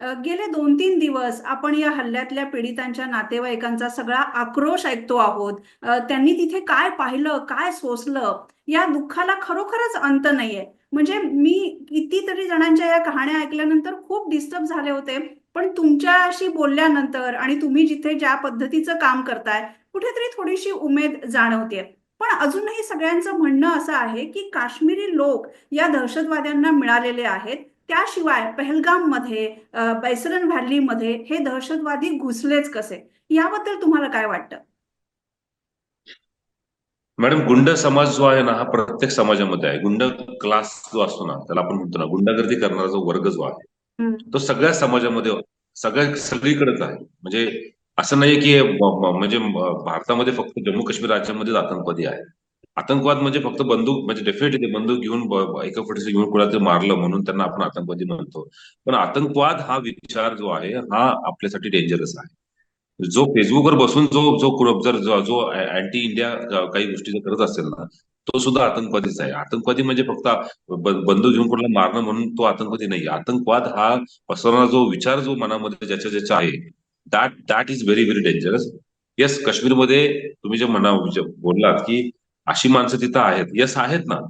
गेले दोन तीन दिवस आपण या हल्ल्यातल्या पीडितांच्या नातेवाईकांचा सगळा आक्रोश ऐकतो आहोत. त्यांनी तिथे काय पाहिलं काय सोसलं या दुःखाला खरोखरच अंत नाहीये. म्हणजे मी कितीतरी जणांच्या या कहाण्या ऐकल्यानंतर खूप डिस्टर्ब झाले होते. पण तुमच्याशी बोलल्यानंतर आणि तुम्ही जिथे ज्या पद्धतीचं काम करताय कुठेतरी थोडीशी उमेद जाणवते पण अजूनही सगळ्यांचं म्हणणं असं आहे की काश्मीरी लोक या दहशतवाद्यांना मिळालेले आहेत. त्याशिवाय पहलगाममध्ये बैसरन व्हॅलीमध्ये हे दहशतवादी घुसलेच कसे? याबद्दल तुम्हाला काय वाटतं? मॅडम गुंड समाज जो आहे ना हा प्रत्येक समाजामध्ये आहे. गुंड क्लास जो असतो ना त्याला आपण म्हणतो ना गुंडागर्दी करणारा जो वर्ग जो आहे. तो सगळ्या समाजामध्ये सगळ्या सगळीकडेच आहे. म्हणजे असं नाही की म्हणजे भारतामध्ये फक्त जम्मू काश्मीर राज्यामध्येच आतंकवादी आहे. आतंकवाद म्हणजे फक्त बंदूक म्हणजे डेफिनेटली बंदूक घेऊन एका फटीचं घेऊन कुणाला मारलं म्हणून त्यांना आपण आतंकवादी म्हणतो. पण आतंकवाद हा विचार जो आहे हा आपल्यासाठी डेंजरस आहे. जो फेसबुकवर बसून जो जो जर जो- जो अँटी इंडिया काही गोष्टी जर करत असेल ना तो सुद्धा आतंकवादीच आहे. आतंकवादी म्हणजे फक्त बंदूक घेऊन कोणाला मारणं म्हणून तो आतंकवादी नाही. आतंकवाद हा पसरवणारा जो विचार जो मनामध्ये ज्याच्या ज्याच्या आहे that that is very very dangerous yes काश्मीरमध्ये तुम्ही जे म्हणा बोललात की अशी माणसं तिथं आहेत. यस आहेत ना.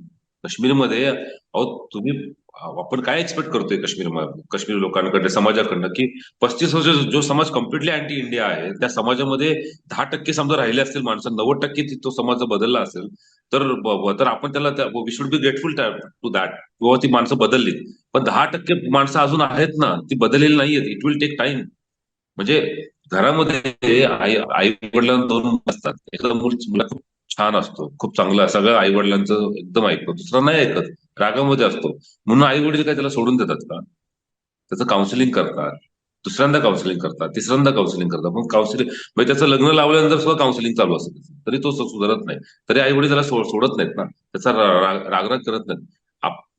काश्मीरमध्ये अहो तुम्ही आपण काय एक्सपेक्ट करतोय काश्मीर काश्मीर लोकांकडे समाजाकडनं की पस्तीस वर्ष जो समाज कम्प्लिटली अँटी इंडिया आहे त्या समाजामध्ये दहा टक्के समजा राहिले असतील माणसं नव्वद टक्के तो समाज बदलला असेल तर तर आपण त्याला we should be grateful to that किंवा ती माणसं बदलली पण दहा टक्के माणसं अजून आहेत ना ती बदललेली नाहीयेत. इट विल टेक टाइम म्हणजे घरामध्ये आई आई वडिलांना दोन असतात. एखादा मुला छान असतो. खूप चांगला सगळं आई वडिलांचं एकदम ऐकतो. दुसरा नाही ऐकत. रागामध्ये असतो. म्हणून आई वडील काय त्याला सोडून देतात का? त्याचं काउन्सिलिंग करतात. दुसऱ्यांदा काउन्सिलिंग करतात. तिसऱ्यांदा काउन्सिलिंग करतात. पण काउन्सिलिंग म्हणजे त्याचं लग्न लावल्यानंतर सुद्धा काउन्सिलिंग चालू असतं तरी तो सुधारत नाही. तरी आई वडील त्याला सोडत नाहीत ना. त्याचा रागराग करत नाहीत.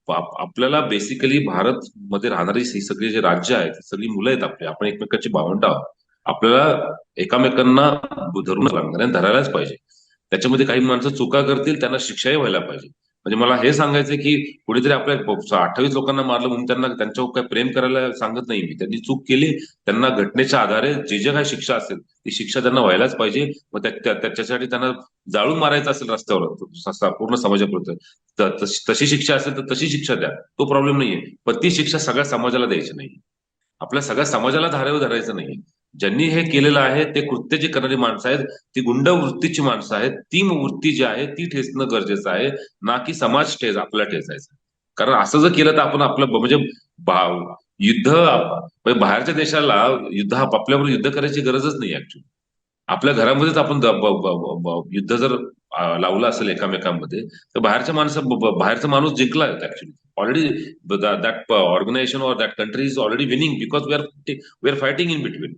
आपल्याला बेसिकली भारत मध्ये राहणारी ही सगळी जे राज्य आहेत सगळी मुलं आहेत आपली. आपण एकमेकांची भावंड आहोत. आपल्याला एकामेकांना धरून लागणार आणि धरायलाच पाहिजे. त्याच्यामध्ये काही माणसं चुका करतील त्यांना शिक्षाही व्हायला पाहिजे. म्हणजे मला हे सांगायचं की कुणीतरी आपल्या अठ्ठावीस लोकांना मारलं म्हणून त्यांना त्यांच्यावर काय प्रेम करायला सांगत नाही मी. त्यांनी चूक केली त्यांना घटनेच्या आधारे जे जे काही शिक्षा असेल ती शिक्षा त्यांना व्हायलाच पाहिजे. मग त्याच्यासाठी त्यांना जाळून मारायचं असेल रस्त्यावर पूर्ण समाजापुरतं. तशी तशी शिक्षा असेल तर तशी शिक्षा द्या. तो प्रॉब्लेम नाहीये. पण ती शिक्षा सगळ्या समाजाला द्यायची नाही आपल्या सगळ्या समाजाला धारेवर धरायचं नाही ज्यांनी हे केलेलं आहे ते कृत्य जे करणारी माणसं आहेत ती गुंड वृत्तीची माणसं आहेत. ती वृत्ती जी आहे ती ठेचणं गरजेचं आहे ना की समाज ठेच आपल्याला ठेचायचा. कारण असं जर केलं तर आपण आपलं म्हणजे युद्ध म्हणजे बाहेरच्या देशाला युद्ध हा आपल्यावर युद्ध करायची गरजच नाही ऍक्च्युली आपल्या घरामध्येच आपण युद्ध जर लावलं असेल एकामेकांमध्ये तर बाहेरच्या माणसं बाहेरचा माणूस जिंकला actually already that organisation or that country is already winning because we are we are fighting in between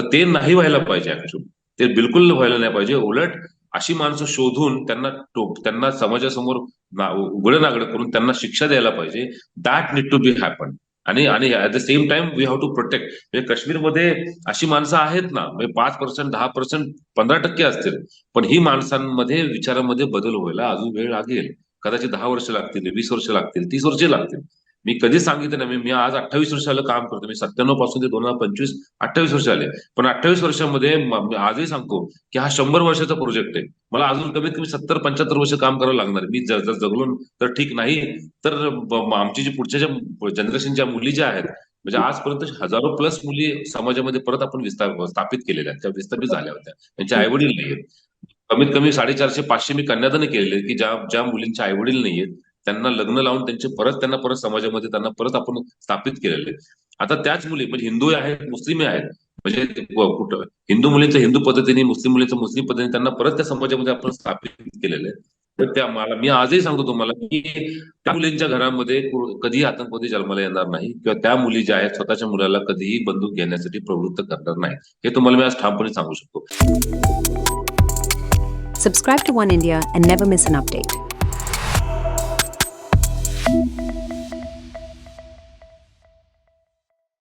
तर ते नाही व्हायला पाहिजे ऍक्च्युअली ते बिलकुल व्हायला नाही पाहिजे. उलट अशी माणसं शोधून त्यांना टोप त्यांना समाजासमोर ना- उघडं नागडं करून त्यांना शिक्षा द्यायला पाहिजे. That need to be happen आणि आणि at the same time we have to protect म्हणजे काश्मीरमध्ये अशी माणसं आहेत ना म्हणजे पाच पर्सेंट दहा पर्सेंट पंधरा टक्के असतील. पण ही माणसांमध्ये विचारामध्ये बदल व्हायला अजून वेळ लागेल. कदाचित दहा वर्ष लागतील वीस वर्ष लागतील तीस वर्ष लागतील. मी कधीच सांगितलं नाही मी- आज अठ्ठावीस वर्षाला काम करतो. मी सत्त्याण्णवपासून ते दोन हजार पंचवीस अठ्ठावीस वर्ष आले. पण अठ्ठावीस वर्षामध्ये आजही सांगतो की हा शंभर वर्षाचा प्रोजेक्ट आहे. मला अजून कमीत कमी सत्तर पंच्याहत्तर वर्ष काम करावं लागणार मी जर जर जगलो तर ठीक नाही तर आमची जी पुढच्या ज्या जनरेशनच्या मुली ज्या आहेत म्हणजे आजपर्यंत हजारो प्लस मुली समाजामध्ये परत आपण विस्तार स्थापित केलेल्या त्या विस्थापित झाल्या होत्या. त्यांचे आई वडील नाहीयेत. कमीत कमी साडेचारशे पाचशे मी कन्यादान केलेले की ज्या ज्या मुलींच्या आई वडील नाहीयेत त्यांना लग्न लावून त्यांचे परत त्यांना परत समाजामध्ये त्यांना परत आपण स्थापित केलेले. आता त्याच मुली म्हणजे हिंदू आहेत मुस्लिम आहेत म्हणजे कुठं हिंदू मुलींचं हिंदू पद्धतीने मुस्लिम मुलींचं मुस्लिम पद्धतीने त्यांना परत त्या समाजामध्ये आपण स्थापित केलेलं. आहे तर त्या मला मी आजही सांगतो तुम्हाला की त्या मुलींच्या घरामध्ये कधीही आतंकवादी जन्माला येणार नाही किंवा त्या मुली ज्या आहेत स्वतःच्या मुलाला कधीही बंदूक घेण्यासाठी प्रवृत्त करणार नाही. हे तुम्हाला मी आज ठामपणे सांगू शकतो. Subscribe to One India and never miss an update